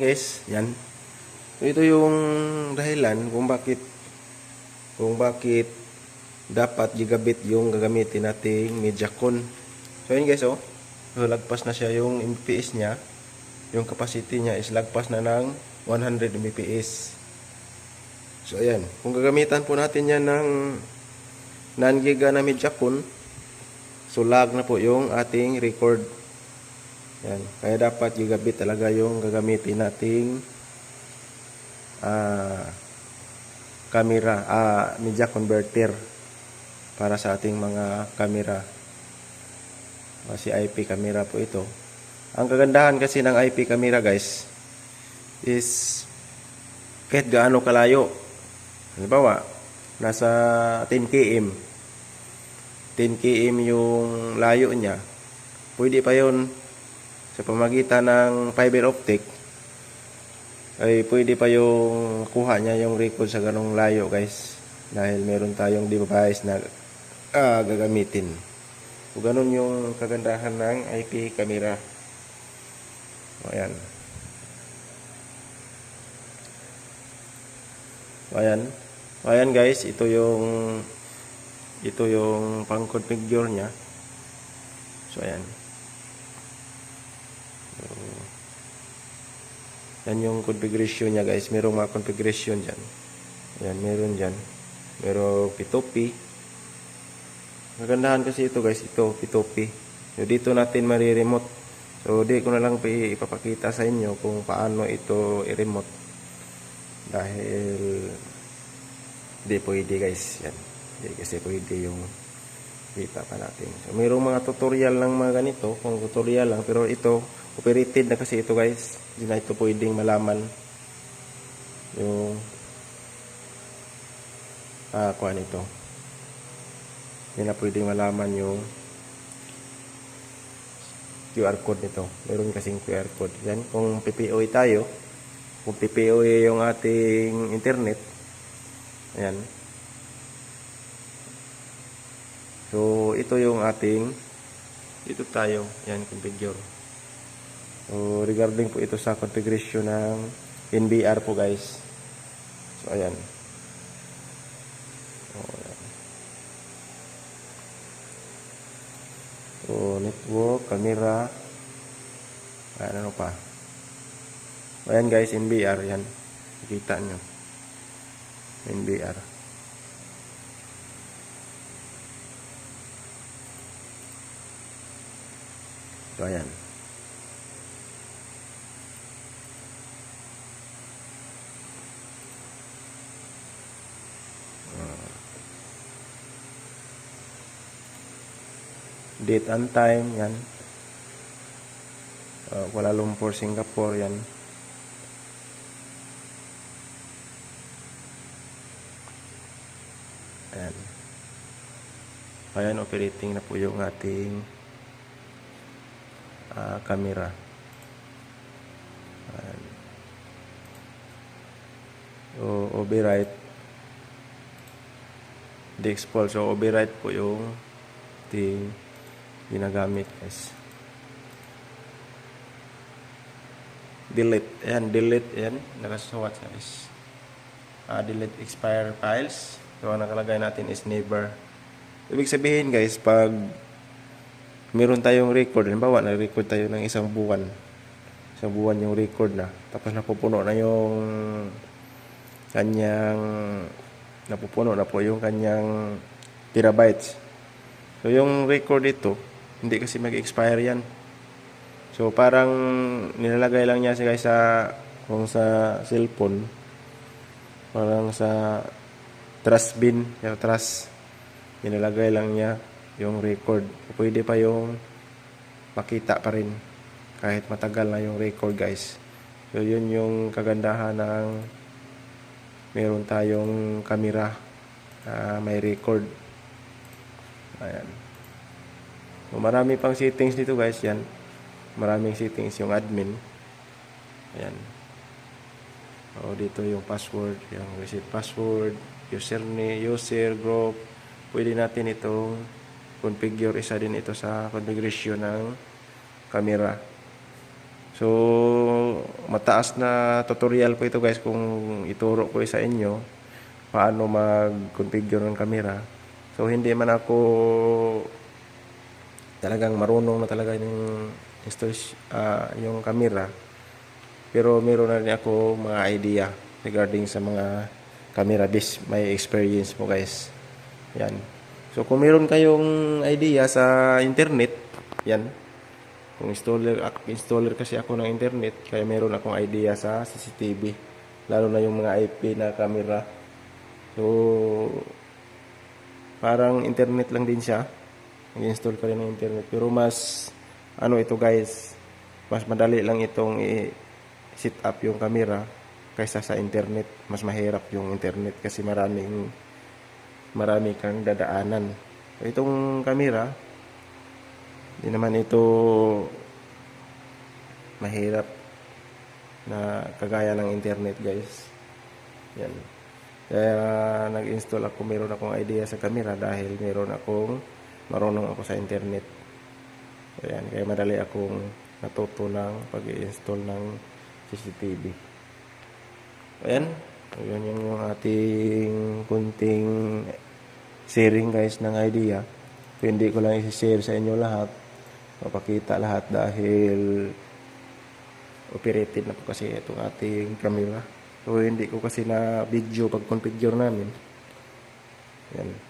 guys, yan. Ito yung dahilan kung bakit kung bakit dapat gigabit yung gagamitin nating Mediacon. So yun guys, oh. So, lagpas na siya yung MPS niya. Yung capacity niya is lagpas na ng 100 Mbps. So ayan, kung gagamitan po natin yan ng non giga na Mediacon, so lag na po yung ating record. Yan, kaya dapat gigabit talaga yung gagamitin nating ah camera, ah media converter para sa ating mga camera. Kasi IP camera po ito. Ang kagandahan kasi ng IP camera guys is kahit gaano kalayo. Halimbawa, nasa 10 km. 10 km yung layo niya. Pwede pa yon sa pamagitan ng fiber optic ay pwede pa yung kuha niya yung record sa ganong layo guys. Dahil meron tayong device na ah, gagamitin. So ganun yung kagandahan ng IP camera. O ayan. O ayan. O ayan guys. Ito yung ito yung pang configure niya. So ayan Yan yung configuration niya guys. Merong mga configuration dyan. Yan, meron dyan. Merong P2P. Magandahan kasi ito guys. Ito, P2P. So, dito natin mariremote. So, di ko na lang pa ipapakita sa inyo kung paano ito i-remote. Dahil di pwede guys. Yan. Di kasi pwede yung kita pa natin. So, mayroong mga tutorial lang mga ganito. Kung tutorial lang. Pero ito, operated na kasi ito guys. Hindi na ito pwedeng malaman yung ah, kuha nito. Hindi na pwedeng malaman yung QR code nito. Meron kasing QR code. Yan, kung PPOE tayo, kung PPOE yung ating internet, ayan. So, ito yung ating, dito tayo, yan, configure. So, regarding po ito sa configuration ng NBR po guys. So, ayan. Ayan. So, network, camera, ayan, ano pa. Ayan guys, NBR, yan. Kita nyo. NBR. So, ayan. Date and time yan. Uh, Kuala Lumpur, Singapore yan. Ayan. Ayan operating na po yung ating uh, camera. Ayan. So override. Di-expose. So override po yung ating ginagamit guys delete. Ayan delete ayan nakasuwat guys uh, delete expire files. So ang nakalagay natin is never ibig sabihin guys pag meron tayong record halimbawa nag-record tayo ng isang buwan isang buwan yung record na tapos napupuno na yung kanyang napupuno na po yung kanyang terabytes. So yung record ito hindi kasi mag-expire yan. So parang nilalagay lang niya guys sa kung sa cellphone parang sa trash bin, yung trash nilalagay lang niya yung record. Pwede pa yung makita pa rin kahit matagal na yung record guys. So yun yung kagandahan ng meron tayong camera uh, may record. Ayan. So, marami pang settings dito guys, yan. Maraming settings yung admin. Ayan. O, dito yung password, yung reset password, username, user, group. Pwede natin itong configure. Isa din ito sa configuration ng camera. So, mataas na tutorial po ito guys kung ituro ko sa inyo paano mag-configure ng camera. So, hindi man ako talagang marunong na talaga yung ah, yung camera. Pero meron na rin ako mga idea regarding sa mga camera based may experience po guys. Yan. So kung meron kayong idea sa internet, yan. Kung installer ak- installer kasi ako ng internet, kaya meron akong idea sa CCTV. Lalo na yung mga IP na camera. So parang internet lang din siya. Nag-install ka rin ng internet. Pero mas, ano ito guys, mas madali lang itong i-set up yung camera kaysa sa internet. Mas mahirap yung internet kasi maraming, marami kang dadaanan. Itong camera, hindi naman ito mahirap na kagaya ng internet guys. Yan. Kaya nag-install ako, meron akong idea sa camera dahil meron akong marunong ako sa internet. So, yan, kaya madali akong natuto ng pag-install ng CCTV. Ayan, yun yung ating kunting sharing guys ng idea. Kung hindi ko lang i-share sa inyo lahat, mapakita lahat dahil operated na po kasi itong ating camera. So, hindi ko kasi na video pag configure namin. Yan.